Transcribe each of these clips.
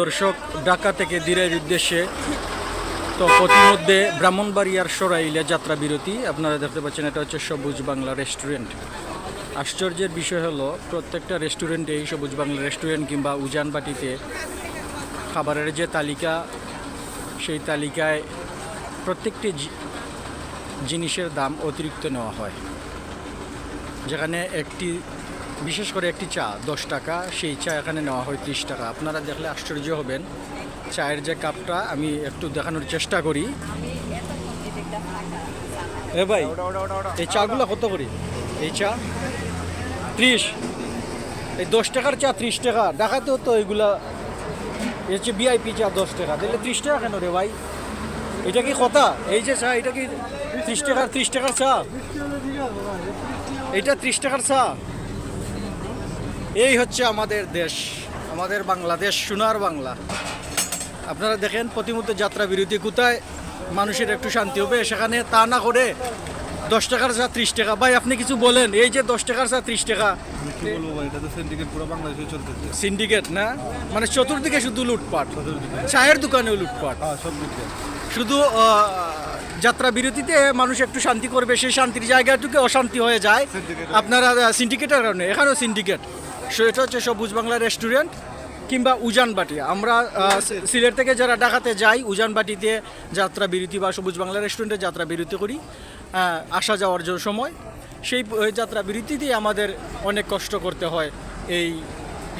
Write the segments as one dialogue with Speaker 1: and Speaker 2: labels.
Speaker 1: দর্শক ঢাকা থেকে দিনের উদ্দেশ্যে তো প্রতিমধ্যে ব্রাহ্মণবাড়িয়ার সরাইলে যাত্রা বিরতি। আপনারা দেখতে পাচ্ছেন, এটা হচ্ছে সবুজ বাংলা রেস্টুরেন্ট। আশ্চর্যের বিষয় হলো, প্রত্যেকটা রেস্টুরেন্টে এই সবুজ বাংলা রেস্টুরেন্ট কিংবা উজানবাটিতে খাবারের যে তালিকা, সেই তালিকায় প্রত্যেকটি জিনিসের দাম অতিরিক্ত নেওয়া হয়। যেখানে একটি বিশেষ করে একটি চা দশ টাকা সেই চা এখানে নেওয়া হয় ত্রিশ টাকা। আপনারা দেখলে আশ্চর্য হবেন। চায়ের যে কাপটা আমি একটু দেখানোর চেষ্টা করি। এ ভাই এই চাগুলো কত করি? এই চা? ত্রিশ। এই দশ টাকার চা ত্রিশ টাকা। দেখাতেও তো এগুলা এই হচ্ছে ভিআইপি চা দশ টাকা। তাহলে ত্রিশ টাকা কেন রে ভাই? এটা কি কথা? এই যে চা এটা কি ত্রিশ টাকার ত্রিশ টাকার চা? এটা ত্রিশ টাকার চা? এই হচ্ছে আমাদের দেশ আমাদের বাংলাদেশ সোনার বাংলা। আপনারা দেখেন প্রতিমুহূর্তে যাত্রা বিরতি কোথায় মানুষের একটু শান্তি হবে। সেখানে তা না করে দশ টাকার চা ত্রিশ টাকা। ভাই আপনি কিছু বলেন এই যে দশ টাকার চা ত্রিশ টাকা।
Speaker 2: সিন্ডিকেট
Speaker 1: না? মানে চতুর্দিকে শুধু লুটপাট। চায়ের দোকানেও লুটপাট।
Speaker 2: হ্যাঁ
Speaker 1: শুধু যাত্রা বিরতিতে মানুষ একটু শান্তি করবে সেই শান্তির জায়গাটুকু অশান্তি হয়ে যায়. আপনারা সিন্ডিকেটের কারণে। এখানেও সিন্ডিকেট সো এটা হচ্ছে সবুজ বাংলা রেস্টুরেন্ট কিংবা উজানবাটি। আমরা সিলেট থেকে যারা ঢাকাতে যাই, উজানবাটিতে যাত্রা বিরতি বা সবুজ বাংলা রেস্টুরেন্টে যাত্রা বিরতি করি আসা যাওয়ার জন্য সময়। সেই যাত্রা বিরতিতেই আমাদের অনেক কষ্ট করতে হয় এই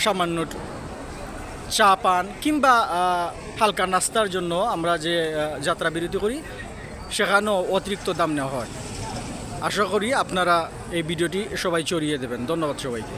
Speaker 1: সামান্য চা পান কিংবা হালকা নাস্তার জন্য আমরা যে যাত্রা বিরতি করি, সেখানেও অতিরিক্ত দাম নেওয়া হয়। আশা করি আপনারা এই ভিডিওটি সবাই চড়িয়ে দেবেন। ধন্যবাদ সবাইকে।